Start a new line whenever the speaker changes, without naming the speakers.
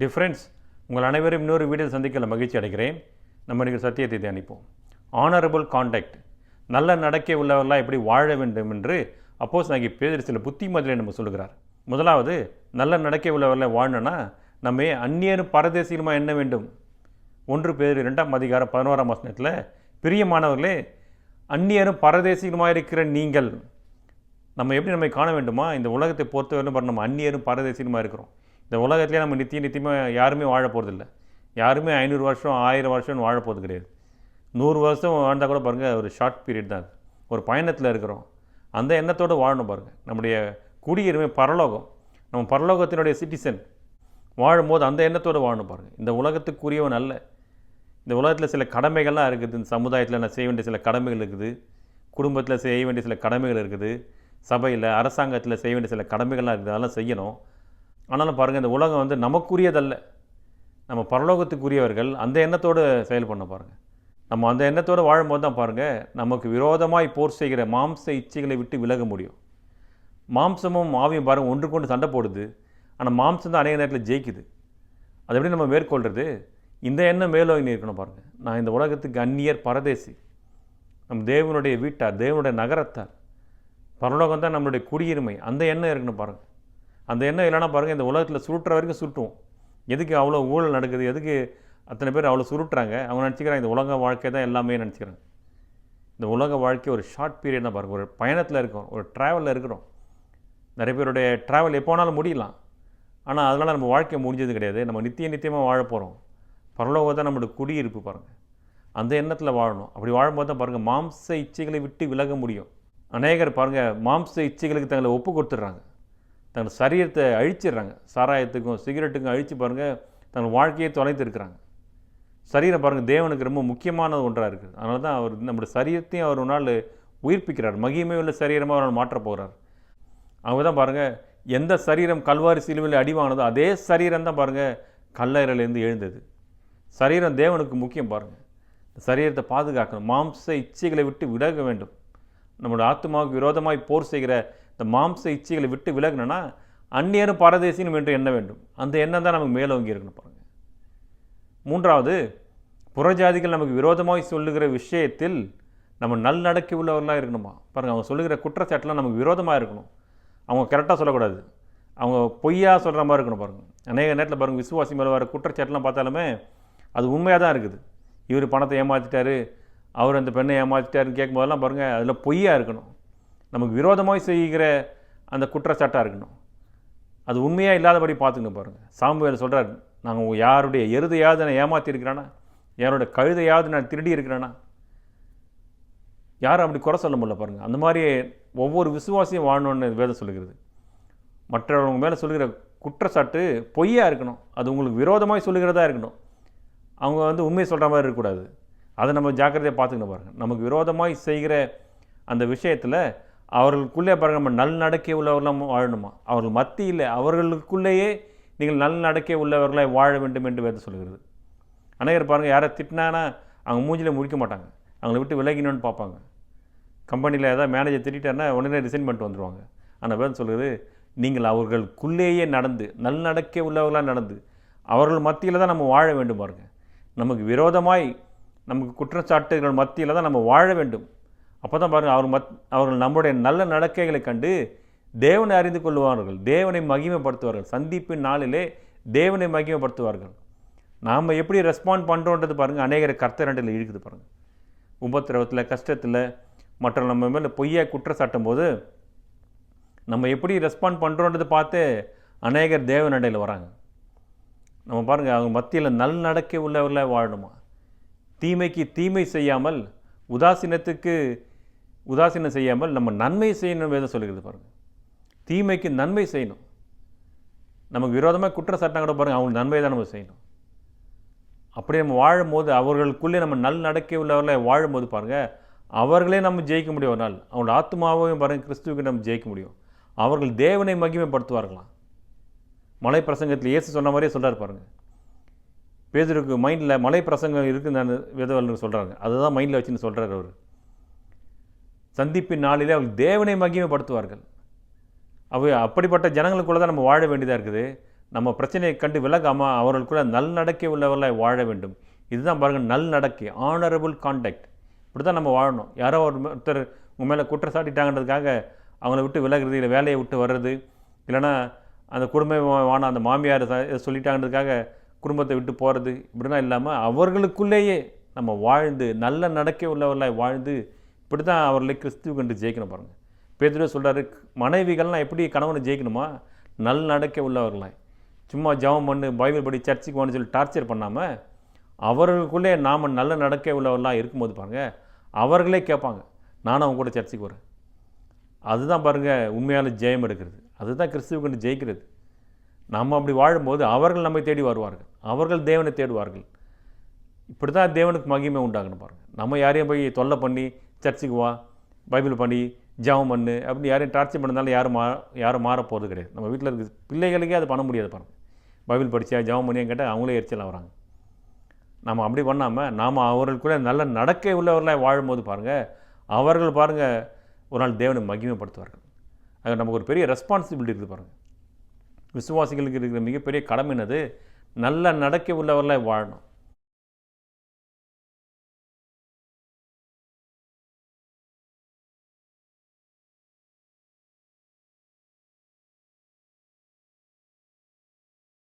Difference உங்கள் அனைவரும் இன்னொரு வீடியோ சந்திக்கல மகிழ்ச்சி அடைகிறேன். நம்ம இன்றைக்கி சத்தியத்தை தியானிப்போம். ஆனரபிள் காண்டாக்ட் நல்ல நடக்கை உள்ளவர்களாக எப்படி வாழ வேண்டும் என்று அப்போஸ் நாங்கள் பேர் சில புத்திமதிகளை நம்ம சொல்லுகிறார். முதலாவது நல்ல நடக்கை உள்ளவர்களை வாழணும்னா நம்ம அந்நியரும் பரதேசியமாக என்ன வேண்டும்? ஒன்று பேர் இரண்டாம் அதிகாரம் பதினோராம் வசனத்தில் பிரியமானவர்களே அந்நியரும் பரதேசிகமாக இருக்கிற நீங்கள்? நம்ம எப்படி நம்மை காண வேண்டுமா? இந்த உலகத்தை பொறுத்தவரை நம்ம அந்நியரும் பரதேசியமாக இருக்கிறோம். இந்த உலகத்திலே நம்ம நித்திய நித்தியமாக யாருமே வாழ போகிறதில்ல யாருமே ஐநூறு வருஷம் ஆயிரம் வருஷம்னு வாழ போகிறது கிடையாது. நூறு வருஷம் வாழ்ந்தால் கூட பாருங்கள் ஒரு ஷார்ட் பீரியட் தான் ஒரு பயணத்தில் இருக்கிறோம். அந்த எண்ணத்தோடு வாழணும் பாருங்கள் நம்முடைய குடியுரிமை பரலோகம் நம்ம பரலோகத்தினுடைய சிட்டிசன் வாழும்போது அந்த எண்ணத்தோடு வாழணும் பாருங்கள் இந்த உலகத்துக்குரியவன் அல்ல. இந்த உலகத்தில் சில கடமைகள்லாம் இருக்குது. இந்த சமுதாயத்தில் நான் செய்ய வேண்டிய சில கடமைகள் இருக்குது. குடும்பத்தில் செய்ய வேண்டிய சில கடமைகள் இருக்குது. சபையில் அரசாங்கத்தில் செய்ய வேண்டிய சில கடமைகள்லாம் இருக்குது. அதெல்லாம் செய்யணும். ஆனாலும் பாருங்கள் இந்த உலகம் வந்து நமக்குரியதல்ல. நம்ம பரலோகத்துக்குரியவர்கள் அந்த எண்ணத்தோடு செயல் பண்ண பாருங்கள் நம்ம அந்த எண்ணத்தோடு வாழும்போது தான் பாருங்கள் நமக்கு விரோதமாய் போர் செய்கிற மாம்ச இச்சைகளை விட்டு விலக முடியும். மாம்சமும் ஆவியும் பாருங்கள் ஒன்று கொண்டு சண்டை போடுது. ஆனால் மாம்சம் தான் அநேக நேரத்தில் ஜெயிக்குது. அது எப்படி நம்ம மேற்கொள்கிறது இந்த எண்ணம் மேலோங்கி இருக்கணும் பாருங்கள் நான் இந்த உலகத்துக்கு அந்நியர் பரதேசி. நம் தேவனுடைய வீட்டார் தேவனுடைய நகரத்தார். பரலோகம் தான் நம்மளுடைய குடியுரிமை. அந்த எண்ணம் இருக்கணும் பாருங்கள் அந்த எண்ணம் இல்லைன்னா பாருங்கள் இந்த உலகத்தில் சுருட்டுற வரைக்கும் சுருட்டுவோம். எதுக்கு அவ்வளோ ஊழல் நடக்குது? எதுக்கு அத்தனை பேர் அவ்வளோ சுருட்டுறாங்க? அவங்க நினச்சிக்கிறாங்க இந்த உலக வாழ்க்கை தான் எல்லாமே நினச்சிக்கிறாங்க. இந்த உலக வாழ்க்கை ஒரு ஷார்ட் பீரியட் தான் பாருங்கள் ஒரு பயணத்தில் இருக்கோம் ஒரு ட்ராவலில் இருக்கிறோம். நிறைய பேருடைய ட்ராவல் எப்போ வேணாலும் முடியலாம். ஆனால் அதனால் நம்ம வாழ்க்கை முடிஞ்சது கிடையாது. நம்ம நித்திய நித்தியமாக வாழ போகிறோம் பரலோகம் தான் நம்மளோட குடியிருப்பு பாருங்கள் அந்த எண்ணத்தில் வாழணும். அப்படி வாழும்போது தான் பாருங்கள் மாம்ச இச்சைகளை விட்டு விலக முடியும். அநேகர் பாருங்கள் மாம்ச இச்சைகளுக்கு தங்களை ஒப்பு கொடுத்துட்றாங்க. தங்கள் சரீரத்தை அழிச்சிடுறாங்க. சாராயத்துக்கும் சிகரெட்டுக்கும் அழித்து பாருங்கள் தங்கள் வாழ்க்கையை தொலைத்து இருக்கிறாங்க. சரீரம் பாருங்கள் தேவனுக்கு ரொம்ப முக்கியமான ஒன்றாக இருக்குது. அதனால தான் அவர் நம்முடைய சரீரத்தையும் அவர் ஒரு நாள் உயிர்ப்பிக்கிறார். மகிமை உள்ள சரீரமாக அவர் மாற்றப் போகிறார் அவங்க தான் பாருங்கள் எந்த சரீரம் கல்வாரி சிலுவையில் அடிவானதோ அதே சரீரம் தான் பாருங்கள் கல்லறையிலேருந்து எழுந்தது. சரீரம் தேவனுக்கு முக்கியம் பாருங்கள் சரீரத்தை பாதுகாக்கணும். மாம்ச இச்சைகளை விட்டு விலக வேண்டும். நம்மளோட ஆத்மாவுக்கு விரோதமாய் போர் செய்கிற இந்த மாம்ச இச்சைகளை விட்டு விலகணும்னா அந்நியரும் பரதேசியும் என்று எண்ண வேண்டும். அந்த எண்ணம் தான் நமக்கு மேலோங்கி இருக்கணும் பாருங்கள் மூன்றாவது புறஜாதிகள் நமக்கு விரோதமாக சொல்லுகிற விஷயத்தில் நம்ம நல்நடக்கை உள்ளவர்களாக இருக்கணுமா? பாருங்கள் அவங்க சொல்லுகிற குற்றச்சாட்டுலாம் நமக்கு விரோதமாக இருக்கணும். அவங்க கரெக்டாக சொல்லக்கூடாது. அவங்க பொய்யா சொல்கிற மாதிரி இருக்கணும் பாருங்கள் அநேக நேரத்தில் பாருங்கள் விசுவாசி மேலே வர குற்றச்சாட்டுலாம் பார்த்தாலுமே அது உண்மையாக தான் இருக்குது. இவர் பணத்தை ஏமாற்றிட்டாரு அவர் அந்த பெண்ணை ஏமாற்றிட்டாருன்னு கேட்கும்போதெல்லாம் பாருங்கள் அதில் பொய்யாக இருக்கணும். நமக்கு விரோதமாய் செய்கிற அந்த குற்றச்சாட்டாக இருக்கணும். அது உண்மையாக இல்லாதபடி பார்த்துக்கணும் பாருங்கள் சாம்புவேல் சொல்கிறார் நாங்கள் யாருடைய எருதையாவது நான் ஏமாற்றிருக்கிறானா யாரோட கழுதையாவது நான் திருடி இருக்கிறேனா? யாரும் அப்படி குறை சொல்ல முடியல பாருங்கள் அந்த மாதிரி ஒவ்வொரு விசுவாசியும் வாழணும்னு வேதம் சொல்லுகிறது. மற்றவங்க மேலே சொல்லுகிற குற்றச்சாட்டு பொய்யாக இருக்கணும். அது உங்களுக்கு விரோதமாக சொல்லுகிறதா இருக்கணும். அவங்க வந்து உண்மையை சொல்கிற மாதிரி இருக்கக்கூடாது. அதை நம்ம ஜாக்கிரதையாக பார்த்துக்கணும் பாருங்கள் நமக்கு விரோதமாக செய்கிற அந்த விஷயத்தில் அவர்களுக்குள்ளே பாருங்கள் நம்ம நல் நடக்கை உள்ளவர்களாக வாழணுமா? அவர்கள் மத்தியில் அவர்களுக்குள்ளேயே நீங்கள் நல் நடக்கை உள்ளவர்களாக வாழ வேண்டும் என்று வேதம் சொல்கிறது. அநேகர் பாருங்கள் யாரை திட்டினானா அவங்க மூஞ்சில் முடிக்க மாட்டாங்க. அவங்கள விட்டு விலகினோன்னு பார்ப்பாங்க. கம்பெனியில் ஏதாவது மேனேஜர் திட்டாருன்னா உடனே ரிசைன் பண்ணிட்டு வந்துடுவாங்க ஆனால் வேதம் சொல்கிறது நீங்கள் அவர்களுக்குள்ளேயே நடந்து நல் நடக்கே உள்ளவர்களாக நடந்து அவர்கள் மத்தியில் தான் நம்ம வாழ வேண்டும் பாருங்கள் நமக்கு விரோதமாய் நமக்கு குற்றச்சாட்டுகள் மத்தியில் தான் நம்ம வாழ வேண்டும். அப்போ தான் பாருங்கள் அவர் மத் அவர்கள் நம்முடைய நல்ல நடக்கைகளை கண்டு தேவனை அறிந்து கொள்வார்கள். தேவனை மகிமைப்படுத்துவார்கள். சந்திப்பின் நாளிலே தேவனை மகிமைப்படுத்துவார்கள். நாம் எப்படி ரெஸ்பாண்ட் பண்ணுறோன்றது பாருங்கள் அநேகரை கர்த்தரண்டில் இழுக்குது பாருங்கள் உபத்திரவத்தில் கஷ்டத்தில் மற்ற நம்ம மேலே பொய்யா குற்றச்சாட்டும் போது நம்ம எப்படி ரெஸ்பாண்ட் பண்ணுறோன்றது பார்த்து அநேகர் தேவநடையில் வராங்க. நம்ம பாருங்கள் அவங்க மத்தியில் நல் நடக்கை உள்ளவர்களாக வாழணுமா? தீமைக்கு தீமை செய்யாமல் உதாசீனத்துக்கு உதாசீனம் செய்யாமல் நம்ம நன்மை செய்யணும் வேதம் சொல்லுகிறது பாருங்கள் தீமைக்கு நன்மை செய்யணும். நமக்கு விரோதமாக குற்றச்சாட்டம் கூட பாருங்கள் அவங்களுக்கு நன்மை தான் நம்ம செய்யணும். அப்படி நம்ம வாழும்போது அவர்களுக்குள்ளே நம்ம நல் நடக்க உள்ளவர்களை வாழும்போது பாருங்கள் அவர்களே நம்ம ஜெயிக்க முடியும் ஒரு நாள். அவங்களோட ஆத்மாவையும் பாருங்கள் கிறிஸ்துவுக்கு நம்ம ஜெயிக்க முடியும். அவர்கள் தேவனை மகிமைப்படுத்துவார்களாம். மலை பிரசங்கத்தில் இயேசு சொன்ன மாதிரியே சொல்கிறார் பாருங்கள் பேதருக்கு மைண்டில் மலை பிரசங்கம் இருக்குன்னு வேதவல்லர் சொல்கிறாங்க அதுதான் மைண்டில் வச்சுன்னு சொல்கிறார் அவர். சந்திப்பின் நாளிலே அவர்கள் தேவனை மகிமைப்படுத்துவார்கள். அவை அப்படிப்பட்ட ஜனங்களுக்குள்ள தான் நம்ம வாழ வேண்டியதாக இருக்குது. நம்ம பிரச்சனையை கண்டு விலகாமல் அவர்களுக்குள்ள நல்நடக்கை உள்ளவர்களாய் வாழ வேண்டும். இதுதான் பாருங்கள் நல்நடக்கை ஆனரபிள் கான்டாக்ட் இப்படி தான் நம்ம வாழணும். யாரோ ஒரு ஒருத்தர் உங்கள் மேலே குற்றச்சாட்டிட்டாங்கன்றதுக்காக அவங்கள விட்டு விலகிறது இல்லை வேலையை விட்டு வர்றது. இல்லைன்னா அந்த குடும்பமான அந்த மாமியார் சொல்லிட்டாங்கன்றதுக்காக குடும்பத்தை விட்டு போகிறது இப்படிலாம் இல்லாமல் அவர்களுக்குள்ளேயே நம்ம வாழ்ந்து நல்ல நடக்கை உள்ளவர்களாய் வாழ்ந்து இப்படி தான் அவர்களை கிறிஸ்துவ கண்டு ஜெயிக்கணும் பாருங்கள் பேதுரு சொல்கிறாரு மனைவிகள்லாம் எப்படி கணவனை ஜெயிக்கணுமா? நல் நடக்க உள்ளவர்களாய் சும்மா ஜெபம் பண்ணு பைபிள் படி சர்ச்சுக்கு வந்து சொல்லி டார்ச்சர் பண்ணாமல் அவர்களுக்குள்ளே நாம் நல்ல நடக்க உள்ளவர்களாக இருக்கும்போது பாருங்கள் அவர்களே கேட்பாங்க நானும் அவங்க கூட சர்ச்சுக்கு வரேன் அதுதான் பாருங்கள் உண்மையான ஜெயம் எடுக்கிறது. அதுதான் கிறிஸ்துவ கண்டு ஜெயிக்கிறது. நம்ம அப்படி வாழும்போது அவர்கள் நம்மை தேடி வருவார்கள். அவர்கள் தேவனை தேடுவார்கள். இப்படி தான் தேவனுக்கு மகிமை உண்டாகணும் பாருங்கள் நம்ம யாரையும் போய் தொல்லை பண்ணி சர்ச்சுக்கு வா பைபிள் பண்ணி ஜெபம் பண்ணு அப்படின்னு யாரையும் டார்ச்சர் பண்ணதால யாரும் மா யாரும் மாற போகிறது கிடையாது. நம்ம வீட்டில் இருக்க பிள்ளைகளுக்கே அது பண்ண முடியாது பாருங்கள் பைபிள் படித்தா ஜெபம் பண்ணியும் கேட்டால் அவங்களே எரிச்சல் வராங்க நம்ம அப்படி பண்ணாமல் நாம் அவர்களுக்குள்ளே நல்ல நடக்கை உள்ளவர்களாக வாழும்போது பாருங்கள் அவர்கள் பாருங்கள் ஒரு நாள் தேவனை மகிமைப்படுத்துவார்கள். அது நமக்கு ஒரு பெரிய ரெஸ்பான்சிபிலிட்டி இருக்குது பாருங்கள் விசுவாசிகளுக்கு இருக்கிற மிகப்பெரிய கடமை என்னது? நல்ல நடக்கை உள்ளவர்களாக வாழணும்.